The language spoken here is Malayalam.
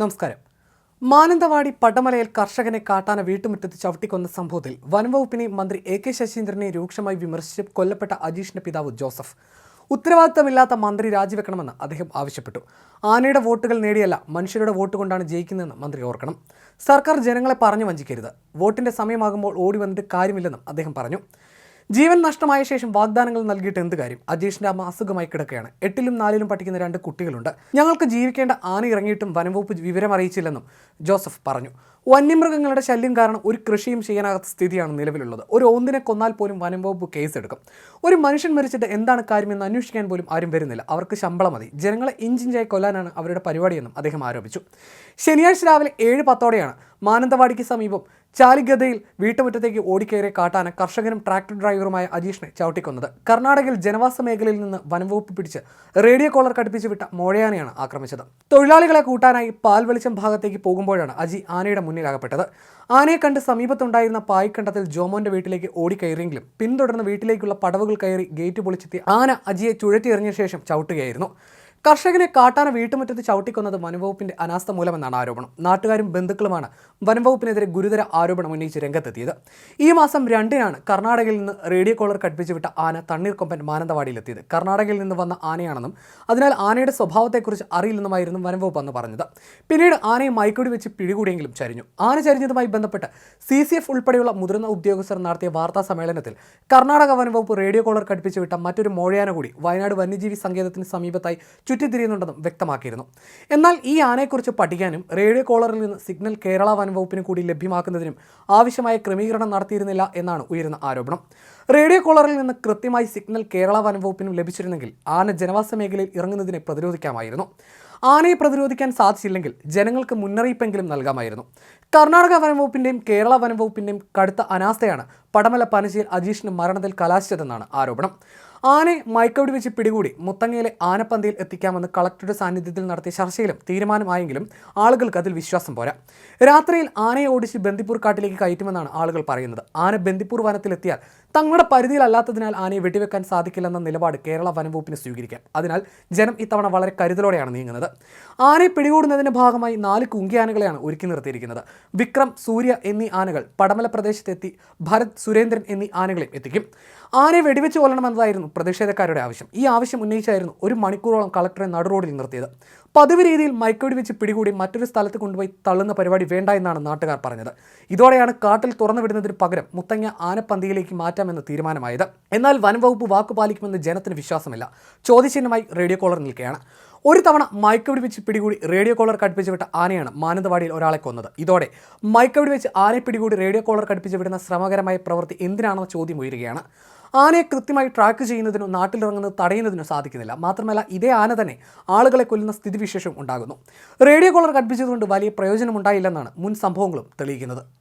നമസ്കാരം. മാനന്തവാടി പടമലയിൽ കർഷകനെ കാട്ടാന വീട്ടുമുറ്റത്ത് ചവിട്ടിക്കൊന്ന സംഭവത്തിൽ വനംവകുപ്പിനെ മന്ത്രി എ കെ ശശീന്ദ്രനെ രൂക്ഷമായി വിമർശിച്ച് കൊല്ലപ്പെട്ട അജീഷിന്റെ പിതാവ് ജോസഫ്. ഉത്തരവാദിത്തമില്ലാത്ത മന്ത്രി രാജിവെക്കണമെന്ന് അദ്ദേഹം ആവശ്യപ്പെട്ടു. ആനയുടെ വോട്ടുകൾ നേടിയല്ല മനുഷ്യരുടെ വോട്ട് കൊണ്ടാണ് ജയിക്കുന്നതെന്ന് മന്ത്രി ഓർക്കണം. സർക്കാർ ജനങ്ങളെ പറഞ്ഞു വഞ്ചിക്കരുത്. വോട്ടിന്റെ സമയമാകുമ്പോൾ ഓടി വന്നിട്ട് കാര്യമില്ലെന്നും അദ്ദേഹം പറഞ്ഞു. ജീവൻ നഷ്ടമായ ശേഷം വാഗ്ദാനങ്ങൾ നൽകിയിട്ട് എന്ത് കാര്യം? അജീഷിന്റെ അമ്മ അസുഖമായി കിടക്കുകയാണ്. എട്ടിലും നാലിലും പഠിക്കുന്ന രണ്ട് കുട്ടികളുണ്ട്. ഞങ്ങൾക്ക് ജീവിക്കേണ്ട ആന ഇറങ്ങിയിട്ടും വനംവകുപ്പ് വിവരം അറിയിച്ചില്ലെന്നും ജോസഫ് പറഞ്ഞു. വന്യമൃഗങ്ങളുടെ ശല്യം കാരണം ഒരു കൃഷിയും ചെയ്യാനാകാത്ത സ്ഥിതിയാണ് നിലവിലുള്ളത്. ഒരു ഒന്നിനെ കൊന്നാൽ പോലും വനംവകുപ്പ് കേസെടുക്കും ഒരു മനുഷ്യൻ മരിച്ചിട്ട് എന്താണ് കാര്യമെന്ന് അന്വേഷിക്കാൻ പോലും ആരും വരുന്നില്ല. അവർക്ക് ശമ്പളം മതി. ജനങ്ങളെ ഇഞ്ചിഞ്ചായി കൊല്ലാനാണ് അവരുടെ പരിപാടിയെന്നും അദ്ദേഹം ആരോപിച്ചു. ശനിയാഴ്ച രാവിലെ ഏഴ് പത്തോടെയാണ് മാനന്തവാടിക്ക് സമീപം ചാലിഗതയിൽ വീട്ടുമുറ്റത്തേക്ക് ഓടിക്കയറിയ കാട്ടാന കർഷകനും ട്രാക്ടർ ഡ്രൈവറുമായ അജീഷിനെ ചവിട്ടിക്കൊന്നത്. കർണാടകയിൽ ജനവാസ മേഖലയിൽ നിന്ന് വനംവകുപ്പ് പിടിച്ച് റേഡിയോ കോളർ കടുപ്പിച്ച് വിട്ട മോഴയാനയാണ് ആക്രമിച്ചത്. തൊഴിലാളികളെ കൂട്ടാനായി പാൽ വെളിച്ചം ഭാഗത്തേക്ക് പോകുമ്പോഴാണ് അജി ആനയുടെ മുന്നിലാകപ്പെട്ടത്. ആനയെ കണ്ട് സമീപത്തുണ്ടായിരുന്ന പായ്ക്കണ്ടത്തിൽ ജോമോന്റെ വീട്ടിലേക്ക് ഓടിക്കയറിയെങ്കിലും പിന്തുടർന്ന് വീട്ടിലേക്കുള്ള പടവുകൾ കയറി ഗേറ്റ് പൊളിച്ചെത്തി ആന അജിയെ ചുഴറ്റിയെറിഞ്ഞ ശേഷം ചവിട്ടുകയായിരുന്നു. കർഷകനെ കാട്ടാന വീട്ടുമുറ്റത്ത് ചവിട്ടിക്കൊന്നത് വനംവകുപ്പിന്റെ അനാസ്ഥ മൂലമെന്നാണ് ആരോപണം. നാട്ടുകാരും ബന്ധുക്കളുമാണ് വനംവകുപ്പിനെതിരെ ഗുരുതര ആരോപണം ഉന്നയിച്ച് രംഗത്തെത്തിയത്. ഈ മാസം രണ്ടിനാണ് കർണാടകയിൽ നിന്ന് റേഡിയോ കോളർ കടുപ്പിച്ച് വിട്ട ആന തണ്ണീർക്കൊമ്പൻ മാനന്തവാടിയിലെത്തിയത്. കർണാടകയിൽ നിന്ന് വന്ന ആനയാണെന്നും അതിനാൽ ആനയുടെ സ്വഭാവത്തെക്കുറിച്ച് അറിയില്ലെന്നുമായിരുന്നു വനംവകുപ്പ് അന്ന് പറഞ്ഞത്. പിന്നീട് ആനയെ മൈക്കൂടി വെച്ച് പിടികൂടിയെങ്കിലും ചരിഞ്ഞു. ആന ചരിഞ്ഞതുമായി ബന്ധപ്പെട്ട് സി സി എഫ് ഉൾപ്പെടെയുള്ള മുതിർന്ന ഉദ്യോഗസ്ഥർ നടത്തിയ വാർത്താ സമ്മേളനത്തിൽ കർണാടക വനംവകുപ്പ് റേഡിയോ കോളർ കടുപ്പിച്ച് വിട്ട മറ്റൊരു മോഴയാന കൂടി വയനാട് വന്യജീവി സങ്കേതത്തിന് സമീപത്തായി ചുറ്റിത്തിരിയുന്നുണ്ടെന്നും വ്യക്തമാക്കിയിരുന്നു. എന്നാൽ ഈ ആനയെക്കുറിച്ച് പഠിക്കാനും റേഡിയോ കോളറിൽ നിന്ന് സിഗ്നൽ കേരള വനംവകുപ്പിന് കൂടി ലഭ്യമാക്കുന്നതിനും ആവശ്യമായ ക്രമീകരണം നടത്തിയിരുന്നില്ല എന്നാണ് ഉയരുന്ന ആരോപണം. റേഡിയോ കോളറിൽ നിന്ന് കൃത്യമായി സിഗ്നൽ കേരള വനംവകുപ്പിനും ലഭിച്ചിരുന്നെങ്കിൽ ആന ജനവാസ മേഖലയിൽ ഇറങ്ങുന്നതിനെ പ്രതിരോധിക്കാമായിരുന്നു. ആനയെ പ്രതിരോധിക്കാൻ സാധിച്ചില്ലെങ്കിൽ ജനങ്ങൾക്ക് മുന്നറിയിപ്പെങ്കിലും നൽകാമായിരുന്നു. കർണാടക വനംവകുപ്പിന്റെയും കേരള വനംവകുപ്പിന്റെയും കടുത്ത അനാസ്ഥയാണ് പടമല പനശ്ശേരി അജീഷിന് മരണത്തിൽ കലാശിച്ചതെന്നാണ് ആരോപണം. ആനയെ മയക്കവടി വെച്ച് പിടികൂടി മുത്തങ്ങയിലെ ആനപ്പന്തിയിൽ എത്തിക്കാമെന്ന് കളക്ടറുടെ സാന്നിധ്യത്തിൽ നടത്തിയ ചർച്ചയിലും തീരുമാനമായെങ്കിലും ആളുകൾക്ക് അതിൽ വിശ്വാസം പോരാ. രാത്രിയിൽ ആനയെ ഓടിച്ച് ബന്ദിപ്പൂർ കാട്ടിലേക്ക് കയറ്റുമെന്നാണ് ആളുകൾ പറയുന്നത്. ആന ബന്ദിപ്പൂർ വനത്തിലെത്തിയാൽ തങ്ങളുടെ പരിധിയിലല്ലാത്തതിനാൽ ആനയെ വെടിവെക്കാൻ സാധിക്കില്ലെന്ന നിലപാട് കേരള വനംവകുപ്പിന് സ്വീകരിക്കാം. അതിനാൽ ജനം ഇത്തവണ വളരെ കരുതലോടെയാണ് നീങ്ങുന്നത്. ആനയെ പിടികൂടുന്നതിന്റെ ഭാഗമായി നാല് കുങ്കിയാനകളെയാണ് ഒരുക്കി നിർത്തിയിരിക്കുന്നത്. വിക്രം സൂര്യ എന്നീ ആനകൾ പടമല പ്രദേശത്തെത്തി ഭരത് സുരേന്ദ്രൻ എന്നീ ആനകളെയും എത്തിക്കും. ആനയെ വെടിവെച്ച് കൊല്ലണമെന്നതായിരുന്നു പ്രതിഷേധക്കാരുടെ ആവശ്യം. ഈ ആവശ്യം ഉന്നയിച്ചായിരുന്നു ഒരു മണിക്കൂറോളം കളക്ടറെ നടുറോഡിൽ നിർത്തിയത്. പതിവ് രീതിയിൽ മയക്കുവെടി വെച്ച് പിടികൂടി മറ്റൊരു സ്ഥലത്ത് കൊണ്ടുപോയി തള്ളുന്ന പരിപാടി വേണ്ട എന്നാണ് നാട്ടുകാർ പറഞ്ഞത്. ഇതോടെയാണ് കാട്ടിൽ തുറന്നു വിടുന്നതിന് പകരം മുത്തങ്ങ ആനപ്പന്തിയിലേക്ക് മാറ്റാമെന്ന് തീരുമാനമായത്. എന്നാൽ വനംവകുപ്പ് വാക്കുപാലിക്കുമെന്ന് ജനത്തിന് വിശ്വാസമില്ല. ചോദ്യചിഹ്നമായി റേഡിയോ കോളർ നിൽക്കുകയാണ്. ഒരു തവണ മയക്കുവെടി വെച്ച് പിടികൂടി റേഡിയോ കോളർ കടുപ്പിച്ച് വിട്ട ആനയാണ് മാനന്തവാടിയിൽ ഒരാളെ കൊന്നത്. ഇതോടെ മയക്കുവെടി വെച്ച് ആനയെ പിടികൂടി റേഡിയോ കോളർ കടുപ്പിച്ച് വിടുന്ന ശ്രമകരമായ പ്രവൃത്തി എന്തിനാണെന്ന ചോദ്യം ഉയരുകയാണ്. ആനയെ കൃത്യമായി ട്രാക്ക് ചെയ്യുന്നതിനോ നാട്ടിലിറങ്ങുന്നത് തടയുന്നതിനോ സാധിക്കുന്നില്ല. മാത്രമല്ല ഇതേ ആന തന്നെ ആളുകളെ കൊല്ലുന്ന സ്ഥിതിവിശേഷം ഉണ്ടാകുന്നു. റേഡിയോ കോളർ കൽപ്പിച്ചതുകൊണ്ട് വലിയ പ്രയോജനമുണ്ടായില്ലെന്നാണ് മുൻ സംഭവങ്ങളും തെളിയിക്കുന്നത്.